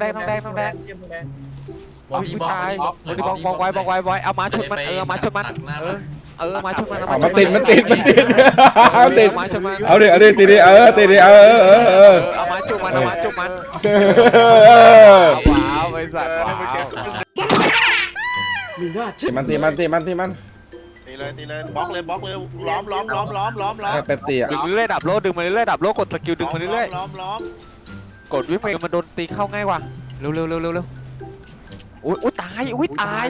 แดงต้องแดงต้องแดงบอเอาดี้พี่บล็อกตายบล็อกบอดี้บล็อกบอกไว้บอกไว้ไว้เอามาชนมันเออมาชนมันตัดหน้าเออเออมาชนมันเอามาติดมันติดมันติดเอาเอาติดมาชนมันเอาดิเอาดิติดดิเออติดดิเออเออเออเอามาจุกมันเอามาจุกมันเออว้าวบริษัทว้าวติดมันติดมันติดมันติดมันตีเลยตีเลยบล็อกเลยบล็อกเลยล้อมล้อมล้อมล้อมล้อมล้อมให้เป๊ปตี้อะดึงเรื่อยๆดับโลดึงมาเรื่อยๆดับโลกดสกิลดึงมาเรื่อยล้อมล้อมๆ กดวิ่งไปมันโดนตีเข้าง่ายว่ะเร็วๆเร็วๆเร็วๆเร็วอุ้ยอุ้ยตายอุ้ยตาย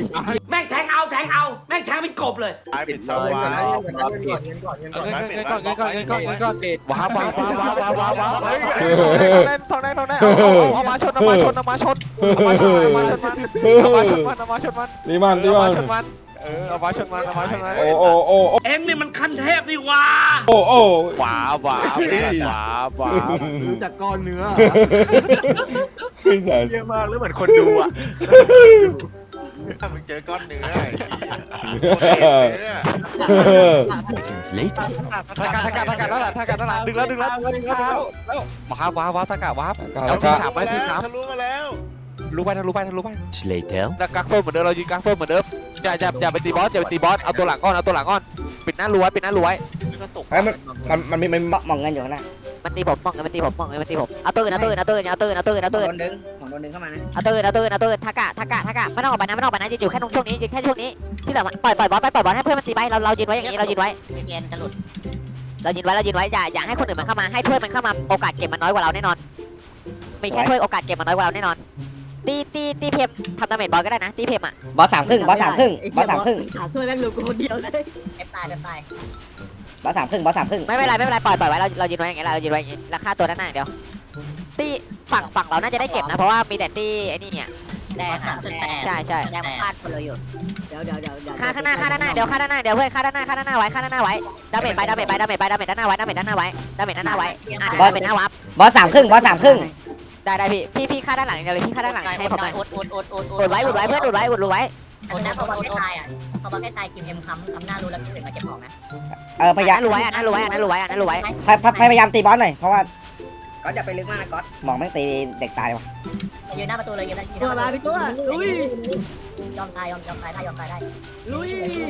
แม่งแทงเอาแทงเอาแม่งแทงเป็นกบเลย ตายปิดช่องไว้เอาเงินก่อนเงินก่อนเงินก่อนเงินก่อนเงินก่อนเงินก่อนเงินก่อนว้าวว้าวว้าวว้าวว้าวว้าวเฮ้ยทองแดงทองแดงทองแดงเอาเอาเอามาชนเอามาชนเอามาชนเอามาชนเอามาชนมันเอามาชนมันเอามาชนมันตีมันตีเอามัมานชนมันเออเอามาชนมันเอามาชนมันโอ้โอ้โอ้โอ้เอ็งนี่มันขั้นเทพนี่หว่าโอ้โอ้ว้าวว้าวว้าวว้าวรู้จักก้อนเนื้อขึ้นสารเยอะมากหรือเหมือนคนดูอะมึงเจอก้อนเนื้อไอ้เหี้ยเนื้อทากาทากาทากาด้านหลังทากาด้านหลังดึงแล้วดึงแล้วดึงแล้วดึงแล้วแล้วว้าวว้าวว้าวทากาว้าวกาเอาละทีกะถามไปทีถามทะลุมาแล้ว รู้ไปนะรู้ไปนะรู้ไปแต่กักโซนเหมือนเดิมเรายืนกักโซนเหมือนเดิมอย่าอย่าอย่าไปตีบอสอย่าไปตีบอสเอาตัวหลังก่อนเอาตัวหลังก่อนปิดหน้ารั้วปิดหน้ารั้วก็ตกไอ้มันมันมันมีมันมองมองเงินอยู่ข้างหน้ามันตีผมมองเงินมันตีผมมองเงินมันตีผมเอาตื่นเอาตื่นเอาตื่นเอาตื่นเอาตื่นเอาตื่นโดนดึงของโดนดึงเข้ามานะเอาตื่นเอาตื่นเอาตื่นทากะทากะทากะไม่ต้องออกไปนะไม่ต้องออกไปนะยืนอยู่แค่ตรงช่วงนี้ยืนแค่ช่วงนี้ที่เหลือปล่อยปล่อยบอลไปปล่อยบอลให้เพื่อนมันตีไปเราเรายืนไว้อย่างนี้เรายืนไว้เงียนจะหลุดเรายืนไว้เรายืนไว้อย่าอย่าให้คนอื่นมันเข้ามาให้เพื่อนมันเข้ามาโอกาสเก็บมันน้อยกว่าเราแน่นอนมีแค่เพื่อนโอกาสเก็บมันน้อยกว่าเราแน่นอน ตีตีตีเพมทำดาเมจบอลก็ได้นะตีเพมอะบอสสามครึ่งบอสสามครึ่งบอสสามครึ่งถามเพื่อนแม่งหลุดกูคนเดียวเลยเอฟตายเอฟตายบอสสามครึ่งบอสสามครึ่งไม่เป็นไรไม่เป็นไรปล่อยปล่อยไว้เราเรายืนไว้อย่างเงี้ยเรายืนไว้อย่างเงี้ยราคาตัวด้านหน้าอย่างเดียวตีฝั่งฝั่งเราน่าจะได้เก็บนะเพราะว่ามีแต่ตีไอ้นี่เนี่ยแต่สามจุดแปดใช่ใช่แต่พลาดคนเราอยู่เดี๋ยวเดี๋ยวเดี๋ยวค่าข้างหน้าค่าด้านหน้าเดี๋ยวค่าด้านหน้าเดี๋ยวเพื่อนค่าด้านหน้าค่าด้านหน้าไว้ค่าด้านหน้าไว้ดาเมจไปดาเมจไปดาเมจไปดาเมจด้านหน้าไว้ดาเมจด้านหน้าไว้ดาเมจด้านหน้าไว้อะดาเมจหน้าวับบอสสามครึ่งบอสสามครึ่ง ได้ได้พี่พี่พี่ค่าด้านหลังอย่างเดียวเลยพี่ค่าด้านหลังให้ผมหน่อยอุดอุดอุดอุดอุดไว้อุดไว้เพื่อนอุดไว้อุดรูไว้อุดนะพอบอลแค่ตายอะพอบอลแค่ตายกิมเอ็มค้ำค้ำหน้ารู้แล้วตื่นมาเก็บของนะเออพยายามนั่นรูไว้อะนั่นรูไว้อะนั่นรูไว้อะนั่นรูไว้พยพยพยายามตีบอสหน่อยเพราะว่าก็อย่าไปลึกมากนะก๊อตมองไม่งตีเด็กตายว่ะ ยืนหน้าประตูเลยยืนหน้าตัวมาพี่ตัวลุยยอมตายยอมยอมตายได้ยอมตายได้ลุย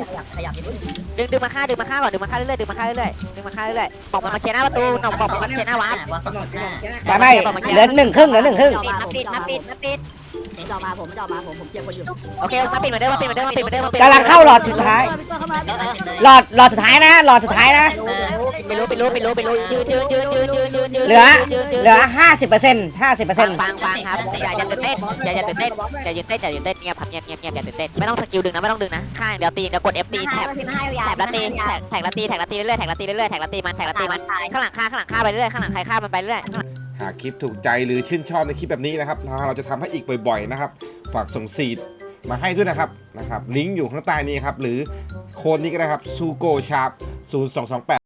ขยับขยับนิดนึงดึงดึงมาฆ่าดึงมาฆ่าก่อนดึงมาฆ่าเรื่อยๆดึงมาฆ่าเรื่อยๆดึงมาฆ่าเรื่อยๆบอกมันมาเคลียร์หน้าประตูหน่องบอกมันมาเคลียร์หน้าวับบอลสมองหน้าไม่ไม่เหลือหนึ่งครึ่งเหลือหนึ่งครึ่งปิดมาปิดมาปิดมาปิดจอมาผมจอมาผมผมเก็บคนอยู่โอเคมาปิดเหมือนเดิมมาปิดเหมือนเดิมมาปิดเหมือนเดิมมาปิดกำลังเข้าหลอดสุดท้ายพี่ตัวเข้ามาหลอดหลอดสุดท้ายนะหลอดสุดท้ายนะ ไปรู้ไปรู้ไปรู้ไปรู้ยืนยืนยืนยืนยืนยืนยืนเหลือยืนยืนเหลือห้าสิบเปอร์เซ็นต์ห้าสิบเปอร์เซ็ฟันงต์ฟังฟังครับอย่าอย่าตื่นเต้นอย่าอย่าตื่นเต้นอย่าตื่นเต้นอย่าตื่นเต้นเงียบครับเงียบเงียบเงียบอย่าตื่นเต้นไม่ต้องสกิลดึงนะไม่ต้องดึงนะข้างเดี๋ยวตีเดี๋ยวกด F ตีแถบแถบละตีแถบแถบละตีแถบละตีเรื่อยๆแถบละตีเรื่อยๆแถบละตีมันแถบละตีมันข้างหลังฆ่าข้างหลังฆ่าไปเรื่อยข้างหลังใครฆ่ามันไปเรื่อยหากคลิปถูกใจหรือชื่นชอบในคลิปแบบนี้นะครับเราจะทำให้อีกบ่อยๆนะครับ ฝากส่งซีดมาให้ด้วยนะครับนะครับ ลิงก์อยู่ข้างใต้นี้ครับ หรือโค้ดนี้ก็ได้ครับซูโกชาร์ป0228